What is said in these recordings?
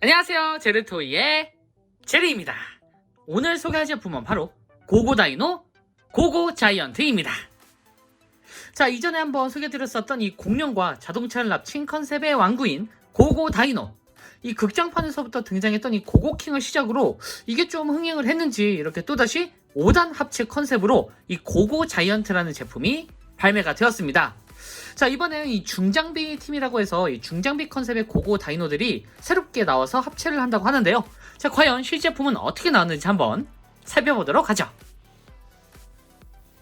안녕하세요. 제르토이의 제리입니다. 오늘 소개할 제품은 바로 고고다이노 고고 자이언트입니다. 자, 이전에 한번 소개드렸었던 이 공룡과 자동차를 합친 컨셉의 왕구인 고고 다이노. 이 극장판에서부터 등장했던 이 고고킹을 시작으로 이게 좀 흥행을 했는지 이렇게 또다시 5단 합체 컨셉으로 이 고고 자이언트라는 제품이 발매가 되었습니다. 자, 이번에는 이 중장비 팀이라고 해서 이 중장비 컨셉의 고고 다이노들이 새롭게 나와서 합체를 한다고 하는데요. 자, 과연 실제품은 어떻게 나왔는지 한번 살펴보도록 하죠.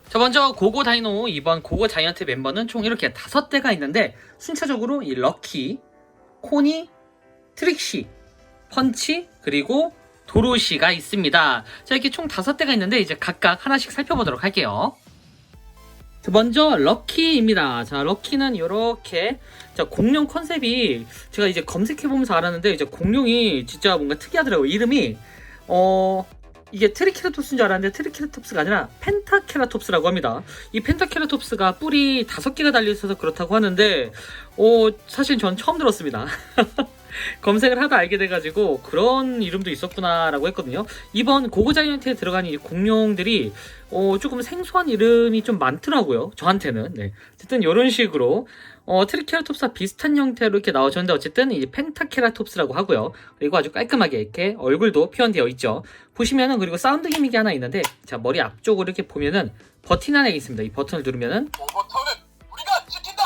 자, 먼저 고고 다이노 이번 고고 자이언트 멤버는 총 이렇게 다섯 대가 있는데 순차적으로 이 럭키, 코니, 트릭시, 펀치, 그리고 도로시가 있습니다. 자, 이렇게 총 다섯 대가 있는데 이제 각각 하나씩 살펴보도록 할게요. 자, 먼저 럭키입니다. 자, 럭키는 이렇게 자, 공룡 컨셉이 제가 이제 검색해 보면서 알았는데 이제 공룡이 진짜 뭔가 특이하더라고요. 이름이 어 이게 트리케라톱스인 줄 알았는데 트리케라톱스가 아니라 펜타케라톱스라고 합니다. 이 펜타케라톱스가 뿔이 다섯 개가 달려 있어서 그렇다고 하는데 어 사실 전 처음 들었습니다. 검색을 하다 알게 돼가지고 그런 이름도 있었구나라고 했거든요. 이번 고고자이언트에 들어간 이 공룡들이 어, 조금 생소한 이름이 좀 많더라고요. 저한테는. 네. 어쨌든 이런 식으로 어, 트리케라톱스와 비슷한 형태로 이렇게 나오셨는데 어쨌든 이제 펜타케라톱스라고 하고요. 그리고 아주 깔끔하게 이렇게 얼굴도 표현되어 있죠. 보시면은 그리고 사운드 기믹이 하나 있는데 자 머리 앞쪽으로 이렇게 보면은 버튼 하나 있습니다. 이 버튼을 누르면은 오버타운은 우리가 지킨다.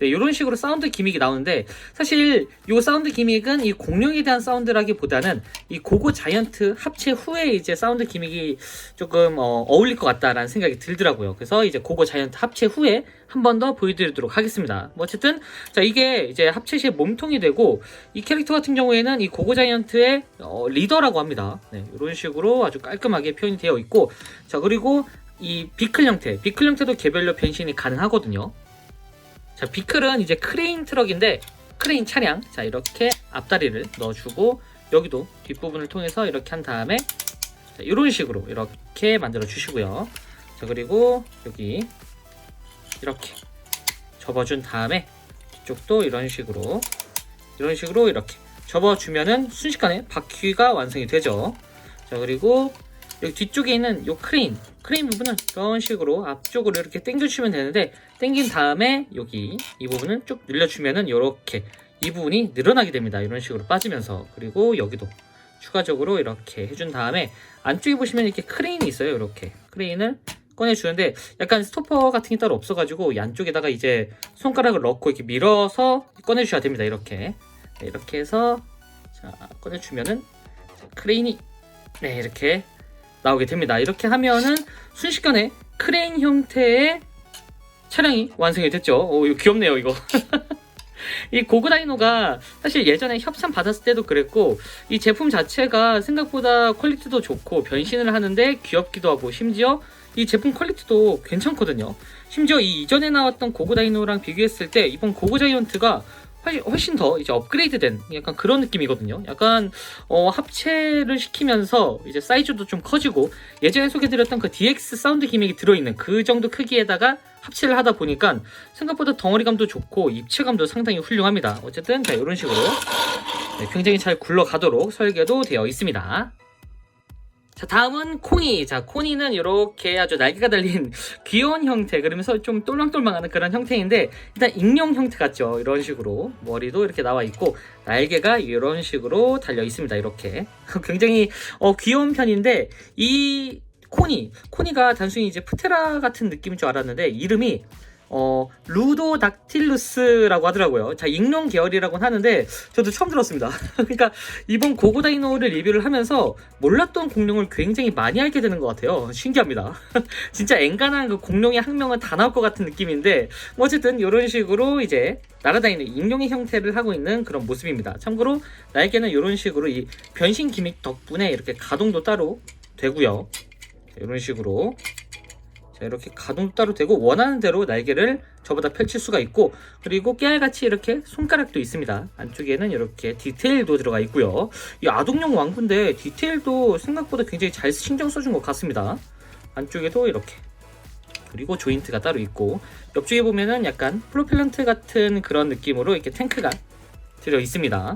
네, 이런 식으로 사운드 기믹이 나오는데 사실 이 사운드 기믹은 이 공룡에 대한 사운드라기보다는 이 고고 자이언트 합체 후에 이제 사운드 기믹이 조금 어, 어울릴 것 같다라는 생각이 들더라고요. 그래서 이제 고고 자이언트 합체 후에 한 번 더 보여드리도록 하겠습니다. 뭐 어쨌든 자 이게 이제 합체 시에 몸통이 되고 이 캐릭터 같은 경우에는 이 고고 자이언트의 어, 리더라고 합니다. 네, 이런 식으로 아주 깔끔하게 표현이 되어 있고 자 그리고 이 비클 형태, 비클 형태도 개별로 변신이 가능하거든요. 자, 비클은 이제 크레인 트럭인데 크레인 차량. 자, 이렇게 앞다리를 넣어주고 여기도 뒷부분을 통해서 이렇게 한 다음에 자, 이런 식으로 이렇게 만들어 주시고요. 자, 그리고 여기 이렇게 접어준 다음에 뒤쪽도 이런 식으로 이런 식으로 이렇게 접어주면은 순식간에 바퀴가 완성이 되죠. 자, 그리고 여기 뒤쪽에 있는 요 크레인 크레인 부분은 이런 식으로 앞쪽으로 이렇게 당겨주시면 되는데 당긴 다음에 여기 이 부분을 쭉 늘려주면은 이렇게 이 부분이 늘어나게 됩니다. 이런 식으로 빠지면서. 그리고 여기도 추가적으로 이렇게 해준 다음에 안쪽에 보시면 이렇게 크레인이 있어요. 이렇게 크레인을 꺼내주는데 약간 스토퍼 같은 게 따로 없어가지고 이 안쪽에다가 이제 손가락을 넣고 이렇게 밀어서 꺼내주셔야 됩니다. 이렇게. 네, 이렇게 해서 자 꺼내주면은 자, 크레인이 네 이렇게 나오게 됩니다. 이렇게 하면은 순식간에 크레인 형태의 차량이 완성이 됐죠. 오, 이거 귀엽네요, 이거. 이 고그다이노가 사실 예전에 협찬 받았을 때도 그랬고 이 제품 자체가 생각보다 퀄리티도 좋고 변신을 하는데 귀엽기도 하고 심지어 이 제품 퀄리티도 괜찮거든요. 심지어 이 이전에 나왔던 고고다이노랑 비교했을 때 이번 고고자이언트가 훨씬- 더 이제 업그레이드된 약간 그런 느낌이거든요. 약간 어, 합체를 시키면서 이제 사이즈도 좀 커지고 예전에 소개드렸던 그 DX 사운드 기믹이 들어있는 그 정도 크기에다가 합체를 하다 보니까 생각보다 덩어리감도 좋고 입체감도 상당히 훌륭합니다. 어쨌든 자 이런 식으로 네, 굉장히 잘 굴러가도록 설계도 되어 있습니다. 자 다음은 코니 자 코니는 이렇게 아주 날개가 달린 귀여운 형태 그러면서 좀 똘망똘망하는 그런 형태인데 일단 익룡 형태 같죠? 이런 식으로 머리도 이렇게 나와 있고 날개가 이런 식으로 달려 있습니다 이렇게. 굉장히 어, 귀여운 편인데 이 코니 코니가 단순히 이제 프테라 같은 느낌인 줄 알았는데 이름이 어, 루도닥틸루스라고 하더라고요. 자, 익룡 계열이라고는 하는데 저도 처음 들었습니다. 그러니까 이번 고고다이노를 리뷰를 하면서 몰랐던 공룡을 굉장히 많이 알게 되는 것 같아요. 신기합니다. 진짜 앵간한 그 공룡의 학명은 다 나올 것 같은 느낌인데 뭐 어쨌든 이런 식으로 이제 날아다니는 익룡의 형태를 하고 있는 그런 모습입니다. 참고로 날개는 이런 식으로 이 변신 기믹 덕분에 이렇게 가동도 따로 되고요. 이런 식으로 자, 이렇게 가동도 따로 되고 원하는 대로 날개를 저보다 펼칠 수가 있고 그리고 깨알같이 이렇게 손가락도 있습니다. 안쪽에는 이렇게 디테일도 들어가 있고요. 이 아동용 왕구인데 디테일도 생각보다 굉장히 잘 신경 써준 것 같습니다. 안쪽에도 이렇게 그리고 조인트가 따로 있고 옆쪽에 보면은 약간 프로펠런트 같은 그런 느낌으로 이렇게 탱크가 들어 있습니다.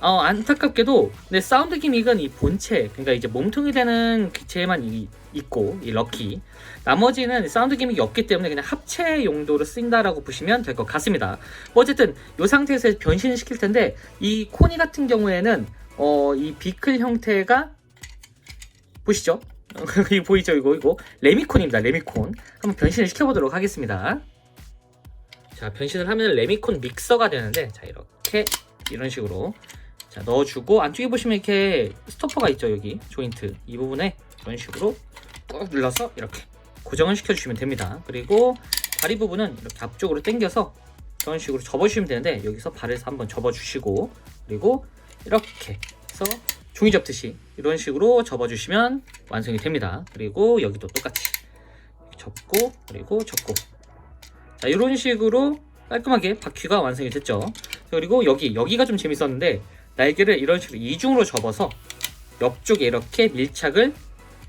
어, 안타깝게도 네, 사운드 기믹은 이 본체 그러니까 이제 몸통이 되는 기체에만 이- 있고 이 럭키. 나머지는 사운드 기믹이 없기 때문에 그냥 합체 용도로 쓰인다라고 보시면 될 것 같습니다. 뭐 어쨌든 이 상태에서 변신을 시킬 텐데 이 코니 같은 경우에는 어, 이 비클 형태가 보시죠? 이 보이죠? 이거 이거? 레미콘입니다 레미콘. 한번 변신을 시켜보도록 하겠습니다. 자 변신을 하면 레미콘 믹서가 되는데 자 이렇게 이런 식으로. 자 넣어주고 안쪽에 보시면 이렇게 스토퍼가 있죠 여기. 조인트. 이 부분에 이런 식으로 꾹 눌러서 이렇게 고정을 시켜주시면 됩니다. 그리고 다리 부분은 이렇게 앞쪽으로 당겨서 이런 식으로 접어주시면 되는데 여기서 발에서 한번 접어주시고 그리고 이렇게 해서 종이 접듯이 이런 식으로 접어주시면 완성이 됩니다. 그리고 여기도 똑같이 접고 그리고 접고. 자 이런 식으로 깔끔하게 바퀴가 완성이 됐죠. 그리고 여기 여기가 좀 재밌었는데 날개를 이런 식으로 이중으로 접어서 옆쪽에 이렇게 밀착을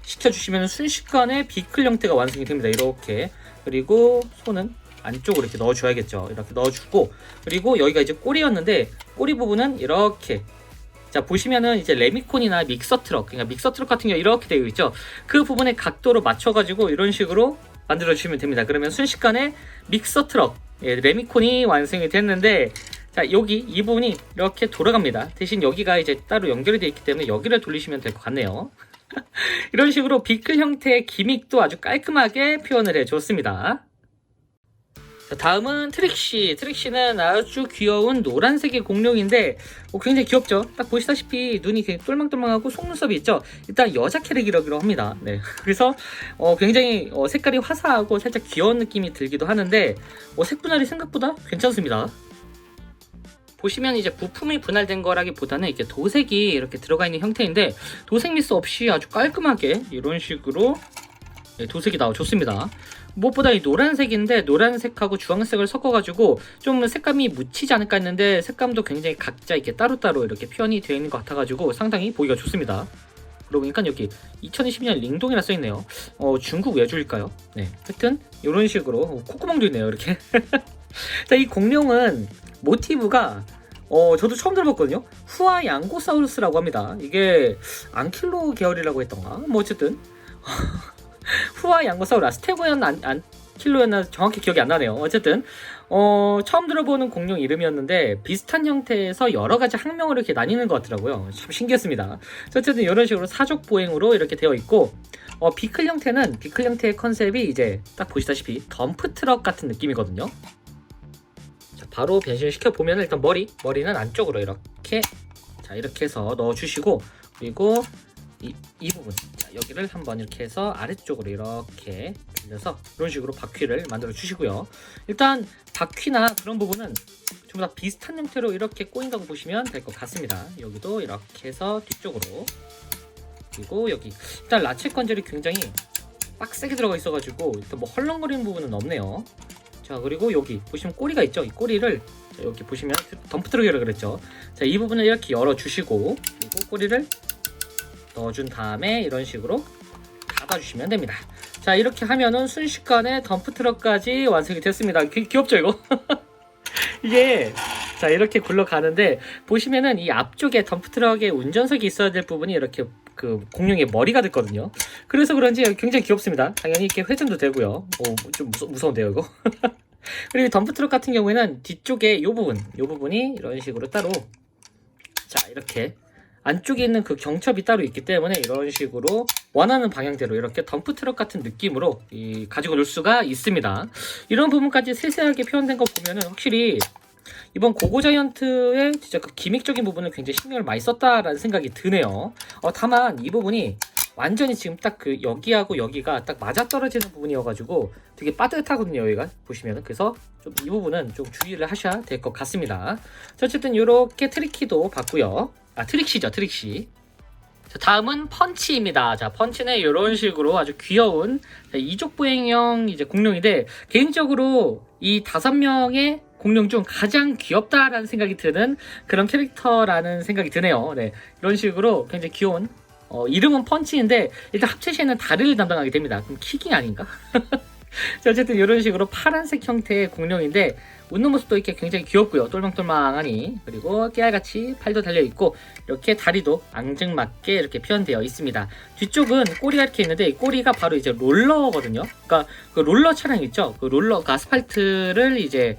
시켜주시면 순식간에 비클 형태가 완성이 됩니다. 이렇게 그리고 손은 안쪽으로 이렇게 넣어줘야겠죠. 이렇게 넣어주고 그리고 여기가 이제 꼬리였는데 꼬리 부분은 이렇게 자 보시면은 이제 레미콘이나 믹서 트럭 그러니까 믹서 트럭 같은 경우 이렇게 되어 있죠. 그 부분의 각도로 맞춰가지고 이런 식으로 만들어 주시면 됩니다. 그러면 순식간에 믹서 트럭 예, 레미콘이 완성이 됐는데 자 여기 이 부분이 이렇게 돌아갑니다 대신 여기가 이제 따로 연결이 되어 있기 때문에 여기를 돌리시면 될 것 같네요 이런 식으로 비클 형태의 기믹도 아주 깔끔하게 표현을 해줬습니다. 자, 다음은 트릭시. 트릭시는 아주 귀여운 노란색의 공룡인데 어, 굉장히 귀엽죠? 딱 보시다시피 눈이 굉장히 똘망똘망하고 속눈썹이 있죠? 일단 여자 캐릭이라고 합니다. 네. 그래서 어, 굉장히 어, 색깔이 화사하고 살짝 귀여운 느낌이 들기도 하는데 어, 색 분할이 생각보다 괜찮습니다 보시면 이제 부품이 분할된 거라기보다는 이렇게 도색이 이렇게 들어가 있는 형태인데 도색 미스 없이 아주 깔끔하게 이런 식으로 네, 도색이 나와 좋습니다. 무엇보다 이 노란색인데 노란색하고 주황색을 섞어가지고 좀 색감이 묻히지 않을까 했는데 색감도 굉장히 각자 이렇게 따로따로 이렇게 표현이 되어 있는 것 같아가지고 상당히 보기가 좋습니다. 그러고 보니까 여기 2020년 링동이라 써있네요. 어, 중국 외주일까요? 네. 하여튼 이런 식으로 어, 콧구멍도 있네요. 이렇게. 자, 이 공룡은 모티브가 어 저도 처음 들어봤거든요. 후아 양고사우루스라고 합니다. 이게 안킬로 계열이라고 했던가. 뭐 어쨌든 후아 양고사우루 스테고였나 안, 안 킬로였나 정확히 기억이 안 나네요. 어쨌든 어 처음 들어보는 공룡 이름이었는데 비슷한 형태에서 여러 가지 학명으로 이렇게 나뉘는 것 같더라고요. 참 신기했습니다. 어쨌든 이런 식으로 사족 보행으로 이렇게 되어 있고 어 비클 형태는 비클 형태의 컨셉이 이제 딱 보시다시피 덤프 트럭 같은 느낌이거든요. 자, 바로 변신시켜 보면 일단 머리 머리는 안쪽으로 이렇게. 자 이렇게 해서 넣어 주시고 그리고 이, 이 부분. 자 여기를 한번 이렇게 해서 아래쪽으로 이렇게 돌려서 이런 식으로 바퀴를 만들어 주시고요. 일단 바퀴나 그런 부분은 전부 다 비슷한 형태로 이렇게 꼬인다고 보시면 될 것 같습니다. 여기도 이렇게 해서 뒤쪽으로. 그리고 여기 일단 라체 관절이 굉장히 빡세게 들어가 있어가지고 일단 뭐 헐렁거리는 부분은 없네요 자 그리고 여기 보시면 꼬리가 있죠? 이 꼬리를 자, 여기 보시면 덤프 트럭이라고 그랬죠? 자 이 부분을 이렇게 열어 주시고 그리고 꼬리를 넣어준 다음에 이런 식으로 닫아주시면 됩니다. 자 이렇게 하면은 순식간에 덤프 트럭까지 완성이 됐습니다. 귀, 귀엽죠 이거? 이게 자 이렇게 굴러가는데 보시면은 이 앞쪽에 덤프 트럭에 운전석이 있어야 될 부분이 이렇게 그 공룡의 머리가 됐거든요. 그래서 그런지 굉장히 귀엽습니다. 당연히 이렇게 회전도 되고요. 오 좀 무서운데요 이거 그리고 덤프트럭 같은 경우에는 뒤쪽에 이 부분, 이 부분이 이런 식으로 따로 자 이렇게 안쪽에 있는 그 경첩이 따로 있기 때문에 이런 식으로 원하는 방향대로 이렇게 덤프트럭 같은 느낌으로 이, 가지고 놀 수가 있습니다. 이런 부분까지 세세하게 표현된 거 보면은 확실히 이번 고고자이언트의 진짜 그 기믹적인 부분을 굉장히 신경을 많이 썼다라는 생각이 드네요. 어, 다만 이 부분이 완전히 지금 딱 그 여기하고 여기가 딱 맞아 떨어지는 부분이어가지고 되게 빠듯하거든요 여기가. 보시면은. 그래서 좀 이 부분은 좀 주의를 하셔야 될 것 같습니다. 자, 어쨌든 이렇게 트리키도 봤고요. 아 트릭시죠 트릭시. 자, 다음은 펀치입니다. 자 펀치는 이런 식으로 아주 귀여운 자, 이족 보행형 이제 공룡인데 개인적으로 이 다섯 명의 공룡 중 가장 귀엽다라는 생각이 드는 그런 캐릭터라는 생각이 드네요. 네 이런 식으로 굉장히 귀여운 어, 이름은 펀치인데 일단 합체 시에는 다리를 담당하게 됩니다. 그럼 킥이 아닌가? 자, 어쨌든 이런 식으로 파란색 형태의 공룡인데 웃는 모습도 이렇게 굉장히 귀엽고요. 똘망똘망하니 그리고 깨알같이 팔도 달려 있고 이렇게 다리도 앙증맞게 이렇게 표현되어 있습니다. 뒤쪽은 꼬리가 이렇게 있는데 이 꼬리가 바로 이제 롤러거든요. 그러니까 그 롤러 차량 있죠. 그 롤러 그 아스팔트를 이제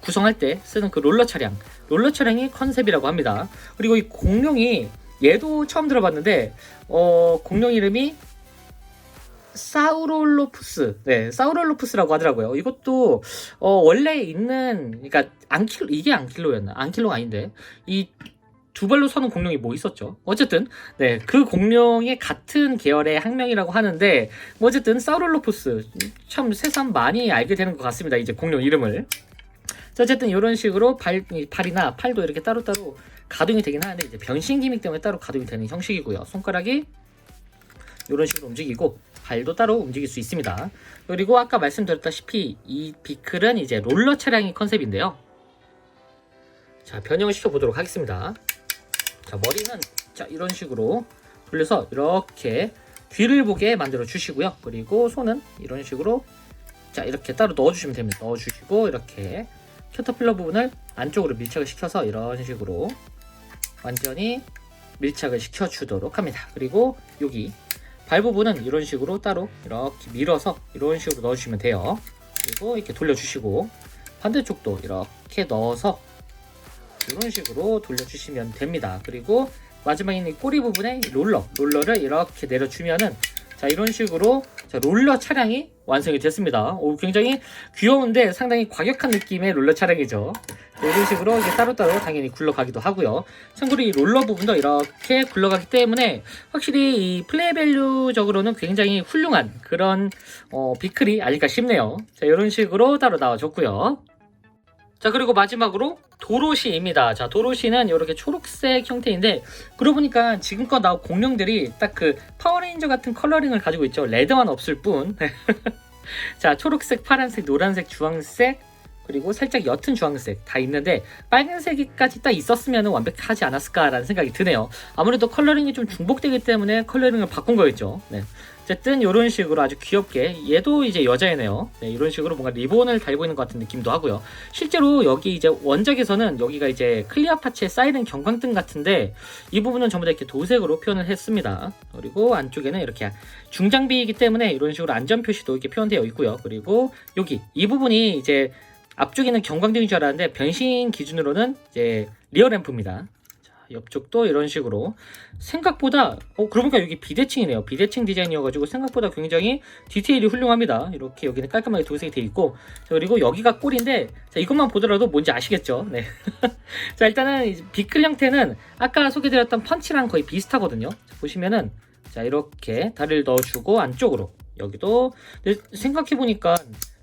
구성할 때 쓰는 그 롤러 차량, 롤러 차량이 컨셉이라고 합니다. 그리고 이 공룡이 얘도 처음 들어봤는데 어 공룡 이름이 사우롤로푸스, 네, 사우롤로푸스라고 하더라고요. 이것도 어, 원래 있는, 그러니까 안킬로 이게 안킬로였나? 안킬로가 아닌데 이 두 발로 서는 공룡이 뭐 있었죠? 어쨌든 네, 그 공룡의 같은 계열의 학명이라고 하는데 뭐 어쨌든 사우롤로푸스 참 새삼 많이 알게 되는 것 같습니다. 이제 공룡 이름을. 자, 어쨌든 이런 식으로 발, 이 발이나 팔도 이렇게 따로따로 가동이 되긴 하는데 이제 변신 기믹 때문에 따로 가동이 되는 형식이고요. 손가락이 이런 식으로 움직이고 발도 따로 움직일 수 있습니다. 그리고 아까 말씀드렸다시피 이 비클은 이제 롤러 차량이 컨셉인데요. 자, 변형을 시켜 보도록 하겠습니다. 자, 머리는 자, 이런 식으로 돌려서 이렇게 뒤를 보게 만들어 주시고요. 그리고 손은 이런 식으로 자, 이렇게 따로 넣어 주시면 됩니다. 넣어 주시고 이렇게 캐터필러 부분을 안쪽으로 밀착을 시켜서 이런 식으로 완전히 밀착을 시켜 주도록 합니다. 그리고 여기 발 부분은 이런 식으로 따로 이렇게 밀어서 이런 식으로 넣어주시면 돼요. 그리고 이렇게 돌려주시고 반대쪽도 이렇게 넣어서 이런 식으로 돌려주시면 됩니다. 그리고 마지막에 있는 이 꼬리 부분에 이 롤러, 롤러를 이렇게 내려주면은 자 이런 식으로 자, 롤러 차량이 완성이 됐습니다. 오, 굉장히 귀여운데 상당히 과격한 느낌의 롤러 차량이죠. 네, 이런 식으로 이게 따로따로 당연히 굴러가기도 하고요. 참고로 이 롤러 부분도 이렇게 굴러가기 때문에 확실히 이 플레이 밸류적으로는 굉장히 훌륭한 그런 어, 비클이 아닐까 싶네요. 자, 이런 식으로 따로 나와줬고요. 자, 그리고 마지막으로 도로시입니다. 자, 도로시는 이렇게 초록색 형태인데, 그러고 보니까 지금껏 나온 공룡들이 딱 그 파워레인저 같은 컬러링을 가지고 있죠. 레드만 없을 뿐. 자, 초록색, 파란색, 노란색, 주황색, 그리고 살짝 옅은 주황색 다 있는데 빨간색까지 딱 있었으면 완벽하지 않았을까라는 생각이 드네요. 아무래도 컬러링이 좀 중복되기 때문에 컬러링을 바꾼 거겠죠. 네. 어쨌든 이런 식으로 아주 귀엽게 얘도 이제 여자애네요. 네, 이런 식으로 뭔가 리본을 달고 있는 것 같은 느낌도 하고요. 실제로 여기 이제 원작에서는 여기가 이제 클리어 파츠에 쌓이는 경광등 같은데 이 부분은 전부 다 이렇게 도색으로 표현을 했습니다. 그리고 안쪽에는 이렇게 중장비이기 때문에 이런 식으로 안전 표시도 이렇게 표현되어 있고요. 그리고 여기 이 부분이 이제 앞쪽에는 경광등인 줄 알았는데 변신 기준으로는 이제 리어 램프입니다. 자, 옆쪽도 이런 식으로 생각보다 어 그러니까 여기 비대칭이네요. 비대칭 디자인이어가지고 생각보다 굉장히 디테일이 훌륭합니다. 이렇게 여기는 깔끔하게 도색이 돼 있고 자, 그리고 여기가 꼴인데 자, 이것만 보더라도 뭔지 아시겠죠? 네. 자 일단은 이 비클 형태는 아까 소개드렸던 펀치랑 거의 비슷하거든요. 자, 보시면은 자 이렇게 다리를 넣어주고 안쪽으로 여기도 생각해 보니까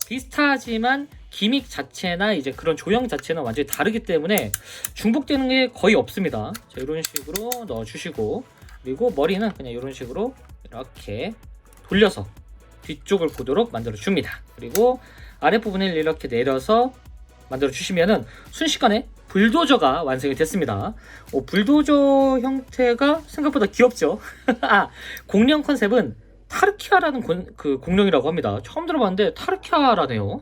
비슷하지만 기믹 자체나 이제 그런 조형 자체는 완전히 다르기 때문에 중복되는 게 거의 없습니다. 자, 이런 식으로 넣어주시고 그리고 머리는 그냥 이런 식으로 이렇게 돌려서 뒤쪽을 보도록 만들어 줍니다. 그리고 아랫부분을 이렇게 내려서 만들어 주시면은 순식간에 불도저가 완성이 됐습니다. 어, 불도저 형태가 생각보다 귀엽죠? 아, 공룡 컨셉은 타르키아라는 곤- 그 공룡이라고 합니다. 처음 들어봤는데 타르키아라네요.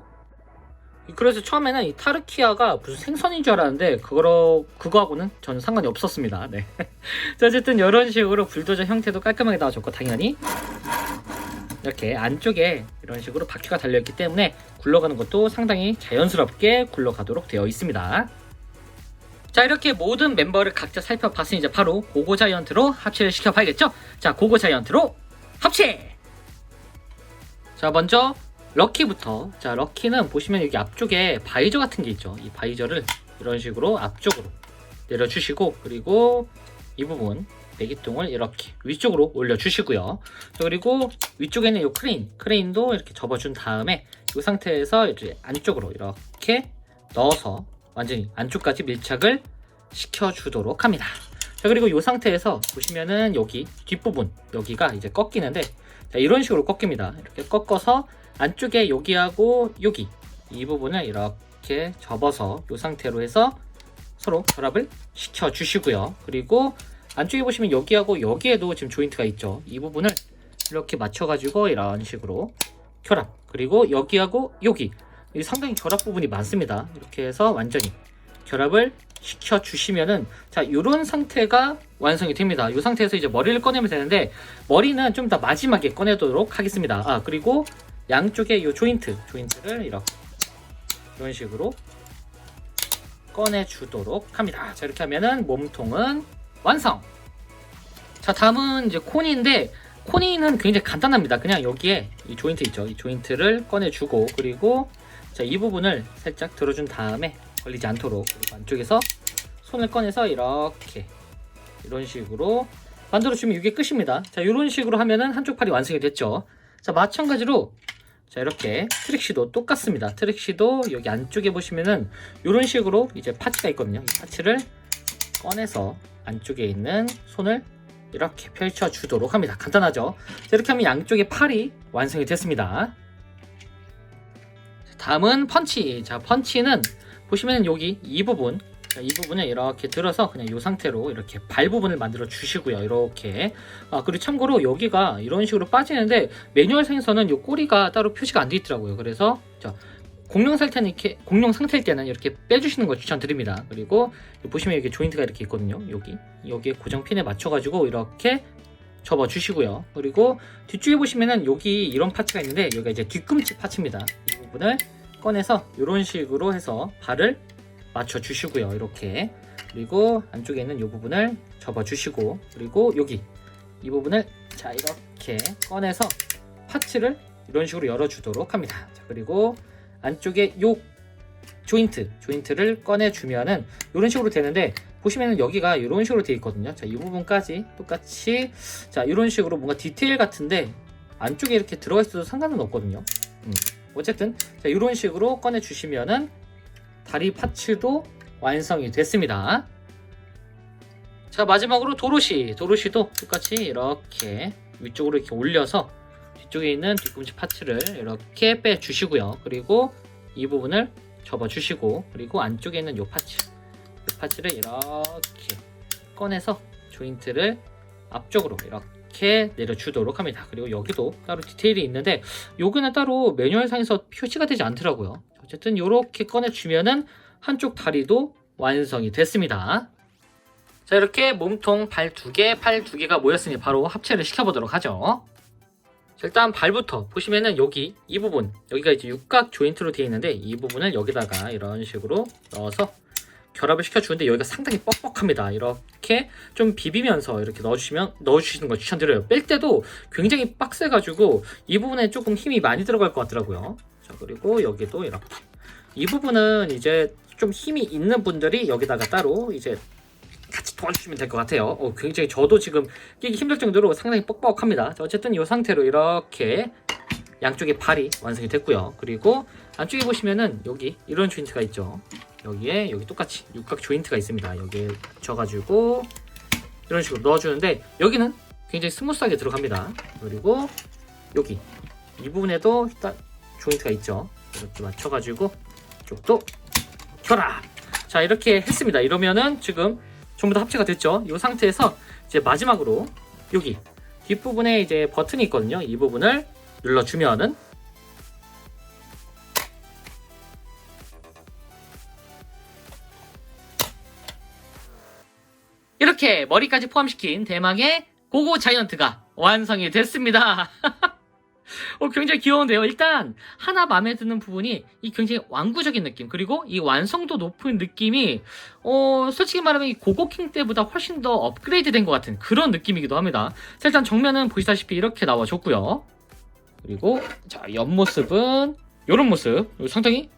그래서 처음에는 이 타르키아가 무슨 생선인 줄 알았는데 그거 그거하고는 전혀 상관이 없었습니다. 네. 자, 어쨌든 이런 식으로 불도저 형태도 깔끔하게 나와줬고 당연히 이렇게 안쪽에 이런 식으로 바퀴가 달려있기 때문에 굴러가는 것도 상당히 자연스럽게 굴러가도록 되어 있습니다. 자 이렇게 모든 멤버를 각자 살펴봤으니 이제 바로 고고 자이언트로 합체를 시켜봐야겠죠? 자 고고 자이언트로 합체! 자 먼저 럭키부터. 자 럭키는 보시면 여기 앞쪽에 바이저 같은 게 있죠. 이 바이저를 이런 식으로 앞쪽으로 내려주시고 그리고 이 부분 배기통을 이렇게 위쪽으로 올려주시고요. 자, 그리고 위쪽에는 이 크레인 크레인도 이렇게 접어준 다음에 이 상태에서 이제 안쪽으로 이렇게 넣어서 완전히 안쪽까지 밀착을 시켜주도록 합니다. 자 그리고 이 상태에서 보시면은 여기 뒷부분 여기가 이제 꺾이는데 자 이런 식으로 꺾입니다. 이렇게 꺾어서 안쪽에 여기하고 여기 이 부분을 이렇게 접어서 이 상태로 해서 서로 결합을 시켜 주시고요 그리고 안쪽에 보시면 여기하고 여기에도 지금 조인트가 있죠 이 부분을 이렇게 맞춰 가지고 이런 식으로 결합 그리고 여기하고 여기 이 상당히 결합 부분이 많습니다. 이렇게 해서 완전히 결합을 시켜 주시면은 자 이런 상태가 완성이 됩니다. 이 상태에서 이제 머리를 꺼내면 되는데 머리는 좀 더 마지막에 꺼내도록 하겠습니다. 아 그리고 양쪽에 이 조인트 조인트를 이렇게 이런 식으로 꺼내 주도록 합니다. 자 이렇게 하면은 몸통은 완성. 자 다음은 이제 코니인데 코니는 굉장히 간단합니다. 그냥 여기에 이 조인트 있죠. 이 조인트를 꺼내주고 그리고 자 이 부분을 살짝 들어준 다음에 걸리지 않도록 그리고 안쪽에서 손을 꺼내서 이렇게 이런 식으로 만들어주면 이게 끝입니다. 자 이런 식으로 하면은 한쪽 팔이 완성이 됐죠. 자 마찬가지로 자 이렇게 트릭시도 똑같습니다. 트릭시도 여기 안쪽에 보시면은 이런 식으로 이제 파츠가 있거든요. 이 파츠를 꺼내서 안쪽에 있는 손을 이렇게 펼쳐 주도록 합니다. 간단하죠? 자, 이렇게 하면 양쪽의 팔이 완성이 됐습니다. 자, 다음은 펀치. 자, 펀치는 보시면 여기 이 부분, 자, 이 부분을 이렇게 들어서 그냥 이 상태로 이렇게 발 부분을 만들어 주시고요. 이렇게. 아, 그리고 참고로 여기가 이런 식으로 빠지는데 매뉴얼 상에서는 이 꼬리가 따로 표시가 안 돼 있더라고요. 그래서 자, 공룡 상태는 이렇게 공룡 상태일 때는 이렇게 빼주시는 걸 추천드립니다. 그리고 보시면 여기 조인트가 이렇게 있거든요. 여기 여기에 고정 핀에 맞춰가지고 이렇게 접어 주시고요. 그리고 뒤쪽에 보시면은 여기 이런 파츠가 있는데 여기가 이제 뒤꿈치 파츠입니다. 이 부분을 꺼내서 이런 식으로 해서 발을 맞춰 주시고요. 이렇게 그리고 안쪽에 있는 이 부분을 접어 주시고 그리고 여기 이 부분을 자 이렇게 꺼내서 파츠를 이런 식으로 열어 주도록 합니다. 자, 그리고 안쪽에 요 조인트 조인트를 꺼내 주면은 이런 식으로 되는데 보시면은 여기가 이런 식으로 되어 있거든요. 자, 이 부분까지 똑같이 자, 이런 식으로 뭔가 디테일 같은데 안쪽에 이렇게 들어가 있어도 상관은 없거든요. 음. 어쨌든 자, 이런 식으로 꺼내 주시면은 다리 파츠도 완성이 됐습니다. 자, 마지막으로 도로시. 도로시도 똑같이 이렇게 위쪽으로 이렇게 올려서 뒤쪽에 있는 뒤꿈치 파츠를 이렇게 빼 주시고요. 그리고 이 부분을 접어 주시고 그리고 안쪽에 있는 이 파츠 이 파츠를 이렇게 꺼내서 조인트를 앞쪽으로 이렇게 내려주도록 합니다. 그리고 여기도 따로 디테일이 있는데 여기는 따로 매뉴얼상에서 표시가 되지 않더라고요. 어쨌든 이렇게 꺼내주면은 한쪽 다리도 완성이 됐습니다. 자 이렇게 몸통 발 두 개, 팔 두 개가 모였으니 바로 합체를 시켜보도록 하죠. 자, 일단 발부터 보시면은 여기 이 부분 여기가 이제 육각 조인트로 되어 있는데 이 부분을 여기다가 이런 식으로 넣어서 결합을 시켜주는데 여기가 상당히 뻑뻑합니다. 이렇게 좀 비비면서 이렇게 넣어주시면 넣어주시는 걸 추천드려요. 뺄 때도 굉장히 빡세가지고 이 부분에 조금 힘이 많이 들어갈 것 같더라고요. 자 그리고 여기도 이렇게 이 부분은 이제 좀 힘이 있는 분들이 여기다가 따로 이제 같이 도와주시면 될 것 같아요. 어, 굉장히 저도 지금 끼기 힘들 정도로 상당히 뻑뻑합니다. 자, 어쨌든 이 상태로 이렇게 양쪽에 발이 완성이 됐고요. 그리고 안쪽에 보시면은 여기 이런 조인트가 있죠. 여기에 여기 똑같이 육각 조인트가 있습니다. 여기에 붙여가지고 이런 식으로 넣어주는데 여기는 굉장히 스무스하게 들어갑니다. 그리고 여기 이 부분에도 딱 조인트가 있죠. 이렇게 맞춰가지고 이쪽도 결합. 자 이렇게 했습니다. 이러면은 지금 전부 다 합체가 됐죠. 이 상태에서 이제 마지막으로 여기 뒷부분에 이제 버튼이 있거든요. 이 부분을 눌러주면은 이렇게 머리까지 포함시킨 대망의 고고 자이언트가 완성이 됐습니다. 어, 굉장히 귀여운데요. 일단 하나 마음에 드는 부분이 이 굉장히 완구적인 느낌 그리고 이 완성도 높은 느낌이 어, 솔직히 말하면 이 고고킹 때보다 훨씬 더 업그레이드 된 것 같은 그런 느낌이기도 합니다. 자, 일단 정면은 보시다시피 이렇게 나와줬고요. 그리고 자 옆모습은 이런 모습 상당히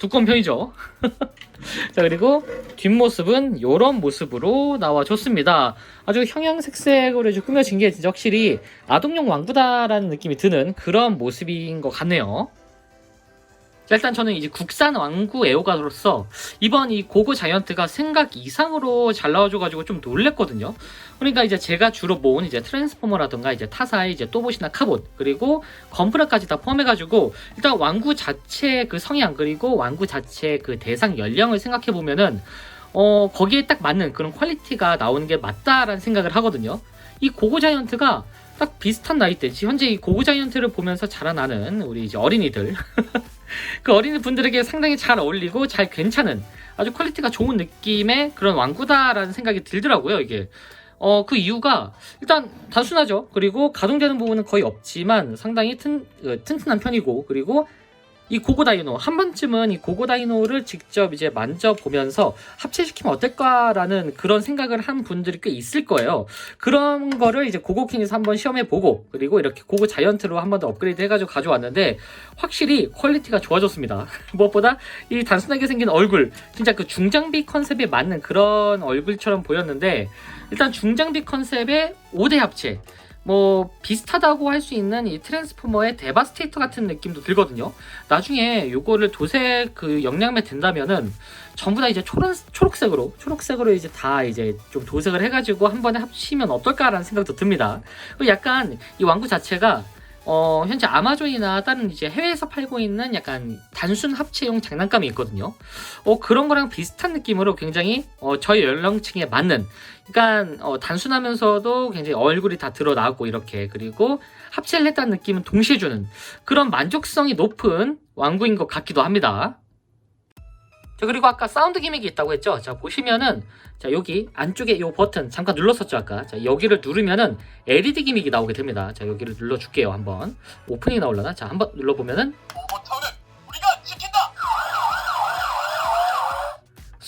두꺼운 편이죠. 자 그리고 뒷모습은 이런 모습으로 나와줬습니다. 아주 형형색색으로 꾸며진 게 진짜 확실히 아동용 왕구다라는 느낌이 드는 그런 모습인 것 같네요. 자, 일단 저는 이제 국산 왕구 애호가로서 이번 이 고고 자이언트가 생각 이상으로 잘 나와줘가지고 좀 놀랬거든요. 그러니까 이제 제가 주로 모은 이제 트랜스포머라던가 이제 타사의 이제 또봇이나 카봇 그리고 건프라까지 다 포함해가지고 일단 왕구 자체 그 성향 그리고 왕구 자체 그 대상 연령을 생각해 보면은 어 거기에 딱 맞는 그런 퀄리티가 나오는 게 맞다라는 생각을 하거든요. 이 고고 자이언트가 딱 비슷한 나이대지 현재 이 고고 자이언트를 보면서 자라나는 우리 이제 어린이들 그 어린이 분들에게 상당히 잘 어울리고 잘 괜찮은 아주 퀄리티가 좋은 느낌의 그런 왕구다라는 생각이 들더라고요 이게. 어 그 이유가 일단 단순하죠. 그리고 가동되는 부분은 거의 없지만 상당히 튼, 어, 튼튼한 편이고 그리고 이 고고 다이노 한 번쯤은 이 고고 다이노를 직접 이제 만져보면서 합체시키면 어떨까라는 그런 생각을 한 분들이 꽤 있을 거예요. 그런 거를 이제 고고킹에서 한번 시험해보고 그리고 이렇게 고고 자이언트로 한 번 더 업그레이드 해가지고 가져왔는데 확실히 퀄리티가 좋아졌습니다. 무엇보다 이 단순하게 생긴 얼굴 진짜 그 중장비 컨셉에 맞는 그런 얼굴처럼 보였는데 일단 중장비 컨셉의 5대 합체 뭐 비슷하다고 할 수 있는 이 트랜스포머의 데바스테이터 같은 느낌도 들거든요. 나중에 요거를 도색 그 영양매 된다면은 전부 다 이제 초록, 초록색으로 초록색으로 이제 다 이제 좀 도색을 해가지고 한 번에 합치면 어떨까라는 생각도 듭니다. 그리고 약간 이 왕구 자체가 어, 현재 아마존이나 다른 이제 해외에서 팔고 있는 약간 단순 합체용 장난감이 있거든요. 어, 그런 거랑 비슷한 느낌으로 굉장히 어, 저희 연령층에 맞는 그러니까 어, 단순하면서도 굉장히 얼굴이 다 드러나고 이렇게 그리고 합체를 했다는 느낌은 동시에 주는 그런 만족성이 높은 왕구인 것 같기도 합니다. 자 그리고 아까 사운드 기믹이 있다고 했죠. 자 보시면은 자 여기 안쪽에 이 버튼 잠깐 눌렀었죠 아까. 자 여기를 누르면은 LED 기믹이 나오게 됩니다. 자 여기를 눌러줄게요 한번. 오프닝 나올라나? 자 한번 눌러보면은 오버타운은 우리가 지킨다.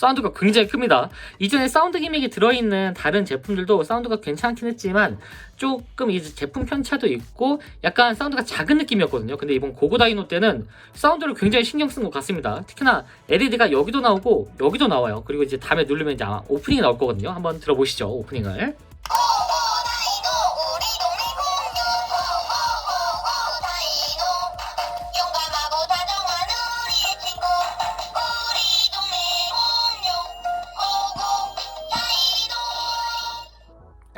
사운드가 굉장히 큽니다. 이전에 사운드 기믹이 들어있는 다른 제품들도 사운드가 괜찮긴 했지만 조금 이제 제품 편차도 있고 약간 사운드가 작은 느낌이었거든요. 근데 이번 고고 다이노 때는 사운드를 굉장히 신경 쓴 것 같습니다. 특히나 LED가 여기도 나오고 여기도 나와요. 그리고 이제 다음에 누르면 이제 오프닝이 나올 거거든요. 한번 들어보시죠. 오프닝을.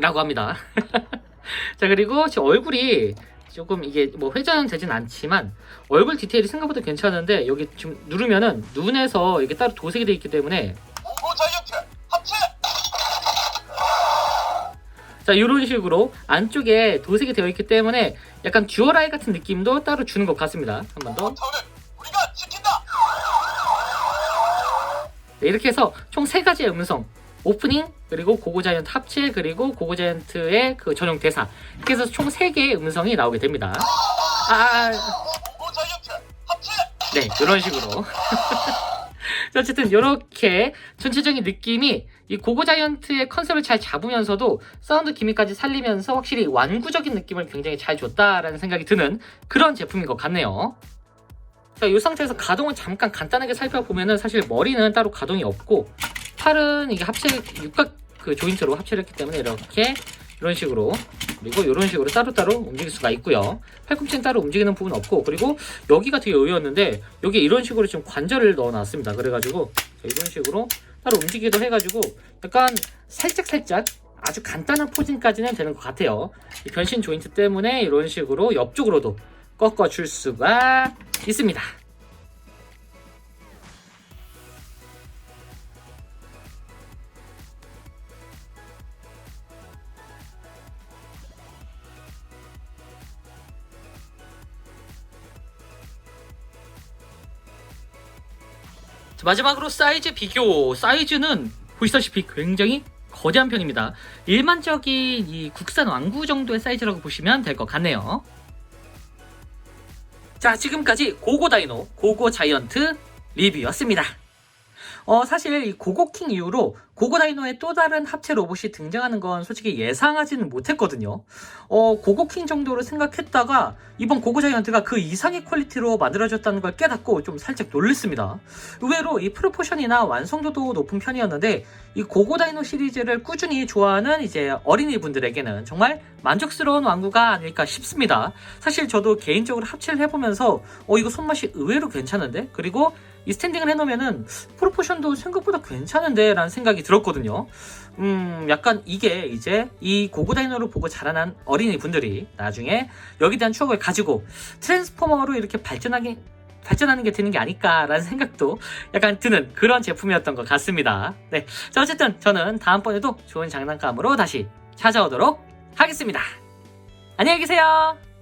라고 합니다. 자, 그리고 제 얼굴이 조금 이게 뭐 회전 되진 않지만 얼굴 디테일이 생각보다 괜찮은데 여기 지금 누르면은 눈에서 이게 따로 도색이 되어 있기 때문에. 자 이런 식으로 안쪽에 도색이 되어 있기 때문에 약간 듀얼아이 같은 느낌도 따로 주는 것 같습니다. 한 번 더. 네, 이렇게 해서 총세 가지의 음성 오프닝 그리고 고고자이언트 합체 그리고 고고자이언트의 그 전용 대사 이렇게 해서 총세 개의 음성이 나오게 됩니다. 아, 아, 합체. 네 이런 식으로. 자, 어쨌든 이렇게 전체적인 느낌이 이 고고자이언트의 컨셉을 잘 잡으면서도 사운드 기믹까지 살리면서 확실히 완구적인 느낌을 굉장히 잘 줬다라는 생각이 드는 그런 제품인 것 같네요. 자, 이 상태에서 가동을 잠깐 간단하게 살펴보면은 사실 머리는 따로 가동이 없고 팔은 이게 합체 육각 그 조인트로 합체를 했기 때문에 이렇게 이런 식으로 그리고 이런 식으로 따로따로 움직일 수가 있고요. 팔꿈치는 따로 움직이는 부분 없고 그리고 여기가 되게 의외였는데 여기 이런 식으로 지금 관절을 넣어놨습니다. 그래가지고 자, 이런 식으로 따로 움직이기도 해가지고 약간 살짝살짝 아주 간단한 포징까지는 되는 것 같아요. 이 변신 조인트 때문에 이런 식으로 옆쪽으로도 꺾어줄 수가 있습니다. 마지막으로 사이즈 비교. 사이즈는 보시다시피 굉장히 거대한 편입니다. 일반적인 이 국산 왕구 정도의 사이즈라고 보시면 될 것 같네요. 자, 지금까지 고고 다이노, 고고 자이언트 리뷰였습니다. 어, 사실 이 고고킹 이후로 고고 다이노의 또 다른 합체 로봇이 등장하는 건 솔직히 예상하지는 못했거든요. 어, 고고킹 정도로 생각했다가 이번 고고 자이언트가 그 이상의 퀄리티로 만들어졌다는 걸 깨닫고 좀 살짝 놀랬습니다. 의외로 이 프로포션이나 완성도도 높은 편이었는데 이 고고 다이노 시리즈를 꾸준히 좋아하는 이제 어린이 분들에게는 정말 만족스러운 왕구가 아닐까 싶습니다. 사실 저도 개인적으로 합체를 해보면서 어 이거 손맛이 의외로 괜찮은데 그리고 이 스탠딩을 해놓으면은 프로포션도 생각보다 괜찮은데 라는 생각이 들었거든요. 음, 약간 이게 이제 이 고고 다이노를 보고 자라난 어린이 분들이 나중에 여기 대한 추억을 가지고 트랜스포머로 이렇게 발전하게 발전하는 게 되는 게 아닐까라는 생각도 약간 드는 그런 제품이었던 것 같습니다. 네. 자, 어쨌든 저는 다음번에도 좋은 장난감으로 다시 찾아오도록 하겠습니다. 안녕히 계세요.